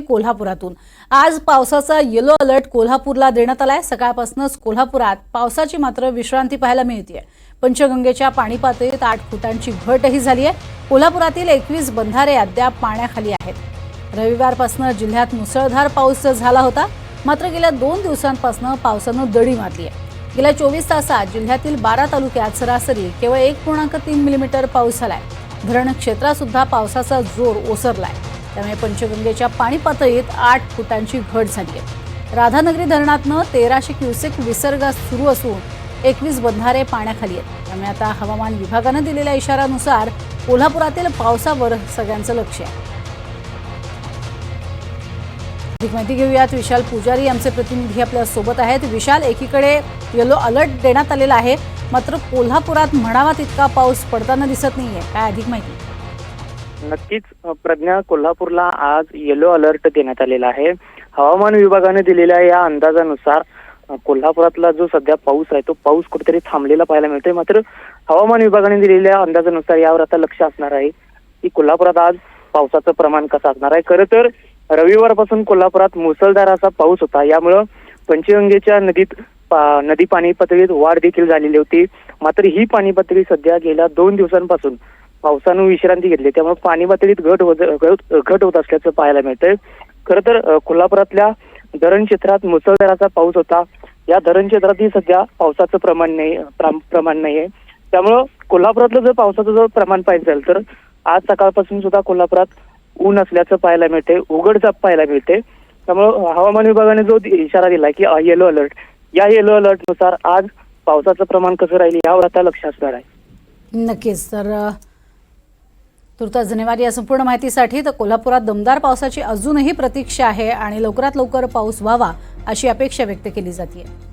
कोल्हापुरातून. आज पावसाचा yellow alert कोल्हापूरला देण्यात आलाय. सकाळपासूनच कोल्हापुरात पावसाची मात्र विश्रांती पाहायला मिळते पंचगंगेच्या पाणी पातळीत आठ फुटांची घटही झाली आहे कोल्हापुरातील एकवीस बंधारे अद्याप पाण्याखाली आहेत. रविवारपासून जिल्ह्यात मुसळधार पाऊस झाला होता. मात्र गेल्या दोन दिवसांपासून पावसानं दडी मारली आहे गेल्या चोवीस तासात जिल्ह्यातील बारा तालुक्यात सरासरी केवळ एक पूर्णांक तीन मिलीमीटर पाऊस झालाय. धरण क्षेत्रात सुद्धा पावसाचा जोर ओसरलाय. त्यामुळे पंचगंगेच्या पाणी पातळीत आठ फुटांची घट झाली आहे. राधानगरी धरणातनं तेराशे क्युसेक विसर्ग सुरू असून एकवीस बंधारे पाण्याखाली आहेत. त्यामुळे आता हवामान विभागानं दिलेल्या इशाऱ्यानुसार कोल्हापुरातील पावसावर सगळ्यांचं लक्ष आहे. अधिक माहिती घेऊयात. विशाल पुजारी आमचे प्रतिनिधी आपल्यासोबत आहेत. विशाल एकीकडे येलो अलर्ट देण्यात आलेला आहे. मात्र कोल्हापुरात म्हणावा तितका पाऊस पडताना दिसत नाहीये. काय अधिक माहिती? नक्कीच प्रज्ञा कोल्हापूरला आज येलो अलर्ट देण्यात आलेला आहे. हवामान विभागाने दिलेल्या या अंदाजानुसार कोल्हापुरातला जो सध्या पाऊस आहे तो पाऊस कुठेतरी थांबलेला पाहायला मिळतोय. मात्र हवामान विभागाने दिलेल्या अंदाजानुसार यावर आता लक्ष असणार आहे की कोल्हापुरात आज पावसाचं प्रमाण कसं असणार आहे. खरं तर रविवारपासून कोल्हापुरात मुसळधार असा पाऊस होता. यामुळं पंचगंगेच्या नदीत पा- नदी पाणी पातळीत वाढ देखील झालेली होती. मात्र ही पाणी पातळी सध्या गेल्या दोन दिवसांपासून पावसानं विश्रांती घेतली. त्यामुळे पाणी पातळीत घट होत घट होत असल्याचं पाहायला मिळतंय. खरं तर कोल्हापुरातल्या धरण क्षेत्रात मुसळधाराचा पाऊस होता. या धरण क्षेत्रातही सध्या पावसाचं प्रमाण नाही प्रमाण नाही आहे त्यामुळं कोल्हापुरातलं जर पावसाचं जर प्रमाण पाहिजे तर आज सकाळपासून सुद्धा कोल्हापुरात ऊन असल्याचं पाहायला मिळते उघडझाप पाहायला मिळते त्यामुळं हवामान विभागाने जो इशारा दिला की येलो अलर्ट या येलो अलर्टनुसार आज पावसाचं प्रमाण कसं राहील यावर आता लक्ष असणार आहे. नक्कीच. तर तुर्तास धन्यवाद या संपूर्ण माहितीसाठी तर कोल्हापुरात दमदार पावसाची अजूनही प्रतीक्षा आहे आणि लवकरात लवकर पाऊस व्हावा अशी अपेक्षा व्यक्त केली जाते